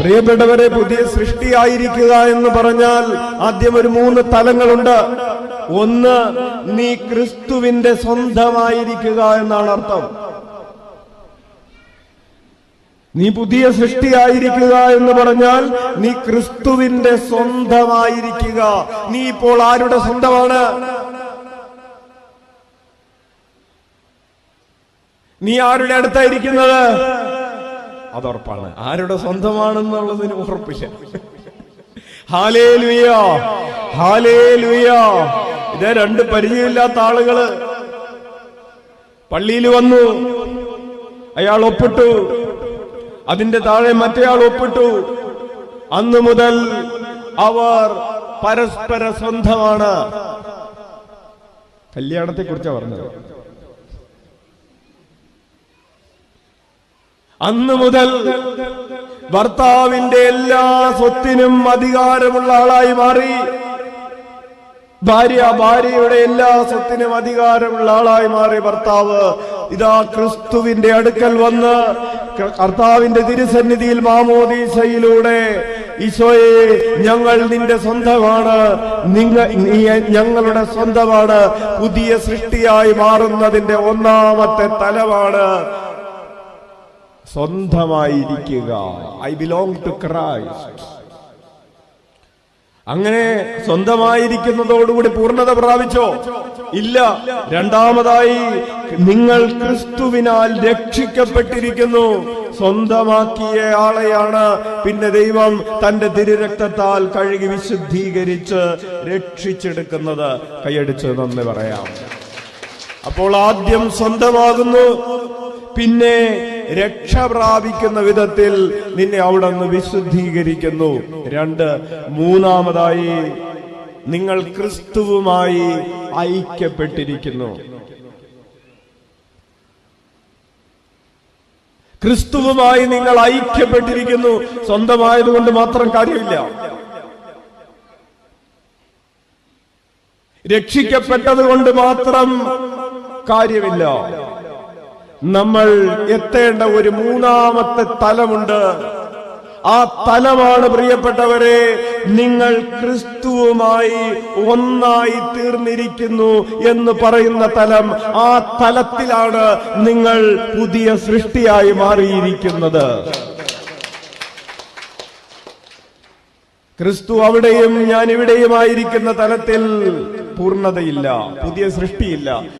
പ്രിയപ്പെട്ടവരെ പുതിയ സൃഷ്ടിയായിരിക്കുക എന്ന് പറഞ്ഞാൽ ആദ്യം ഒരു മൂന്ന് തലങ്ങളുണ്ട്. ഒന്ന് നീ ക്രിസ്തുവിന്റെ സ്വന്തമായിരിക്കുക എന്നാണ് അർത്ഥം. നീ പുതിയ സൃഷ്ടിയായിരിക്കുക എന്ന് പറഞ്ഞാൽ നീ ക്രിസ്തുവിന്റെ സ്വന്തമായിരിക്കുക. നീ ഇപ്പോൾ ആരുടെ സ്വന്തമാണ്? നീ ആരുടെ അടുത്തായിരിക്കുന്നത്? അതുറപ്പാണ്. ആരുടെ സ്വന്തമാണെന്നുള്ളതിന് ഉറപ്പില്ല. ഹാലേ ലുയോ ഹാലേ ലുയോ ഇതേ രണ്ട് പരിചയമില്ലാത്ത ആളുകൾ പള്ളിയിൽ വന്നു. അയാൾ ഒപ്പിട്ടു. അതിന്റെ താഴെ മറ്റേയാൾ ഒപ്പിട്ടു. അന്ന് മുതൽ അവർ പരസ്പര സ്വന്തമാണ്. കല്യാണത്തെ കുറിച്ചാണ് പറഞ്ഞത്. അന്ന് മുതൽ ഭർത്താവിന്റെ എല്ലാ സ്വത്തിനും അധികാരമുള്ള ആളായി മാറി. ഭാര്യ ഭാര്യയുടെ എല്ലാ സ്വത്തിനും അധികാരമുള്ള ആളായി മാറി ഭർത്താവ്. ഇതാ ക്രിസ്തുവിന്റെ അടുക്കൽ വന്ന് കർത്താവിന്റെ തിരുസന്നിധിയിൽ മാമോദീസയിലൂടെ ഈശോയെ ഞങ്ങൾ നിന്റെ സ്വന്തമാണ്. നിങ്ങ ഞങ്ങളുടെ സ്വന്തമാണ്. പുതിയ സൃഷ്ടിയായി മാറുന്നതിന്റെ ഒന്നാമത്തെ തലമാണ് സ്വന്തമായിരിക്കുക. ഐ ബിലോങ് ടു ക്രൈസ്റ്റ് അങ്ങനെ സ്വന്തമായിരിക്കുന്നതോടുകൂടി പൂർണത പ്രാപിച്ചോ? ഇല്ല. രണ്ടാമതായി നിങ്ങൾ ക്രിസ്തുവിനാൽ രക്ഷിക്കപ്പെട്ടിരിക്കുന്നു. സ്വന്തമാക്കിയ ആളെയാണ്. പിന്നെ ദൈവം തന്റെ തിരുരക്തത്താൽ കഴുകി വിശുദ്ധീകരിച്ച് രക്ഷിച്ചെടുക്കുന്നത്. കൈയടിച്ച് നന്ദി പറയാം. അപ്പോൾ ആദ്യം സ്വന്തമാകുന്നു. പിന്നെ രക്ഷ പ്രാപിക്കുന്ന വിധത്തിൽ നിന്നെ അവിടെ നിന്ന് വിശുദ്ധീകരിക്കുന്നു. രണ്ട് മൂന്നാമതായി നിങ്ങൾ ക്രിസ്തുവുമായി ഐക്യപ്പെട്ടിരിക്കുന്നു. ക്രിസ്തുവുമായി നിങ്ങൾ ഐക്യപ്പെട്ടിരിക്കുന്നു. സ്വന്തമായതുകൊണ്ട് മാത്രം കാര്യമില്ല. രക്ഷിക്കപ്പെട്ടത് കൊണ്ട് മാത്രം കാര്യമില്ല. നമ്മൾ എത്തേണ്ട ഒരു മൂന്നാമത്തെ തലമുണ്ട്. ആ തലമാണ് പ്രിയപ്പെട്ടവരെ നിങ്ങൾ ക്രിസ്തുവുമായി ഒന്നായി തീർന്നിരിക്കുന്നു എന്ന് പറയുന്ന തലം. ആ തലത്തിലാണ് നിങ്ങൾ പുതിയ സൃഷ്ടിയായി മാറിയിരിക്കുന്നത്. ക്രിസ്തു അവിടെയും ഞാൻ ഇവിടെയുമായിരിക്കുന്ന തലത്തിൽ പൂർണതയില്ല പുതിയ സൃഷ്ടിയില്ല.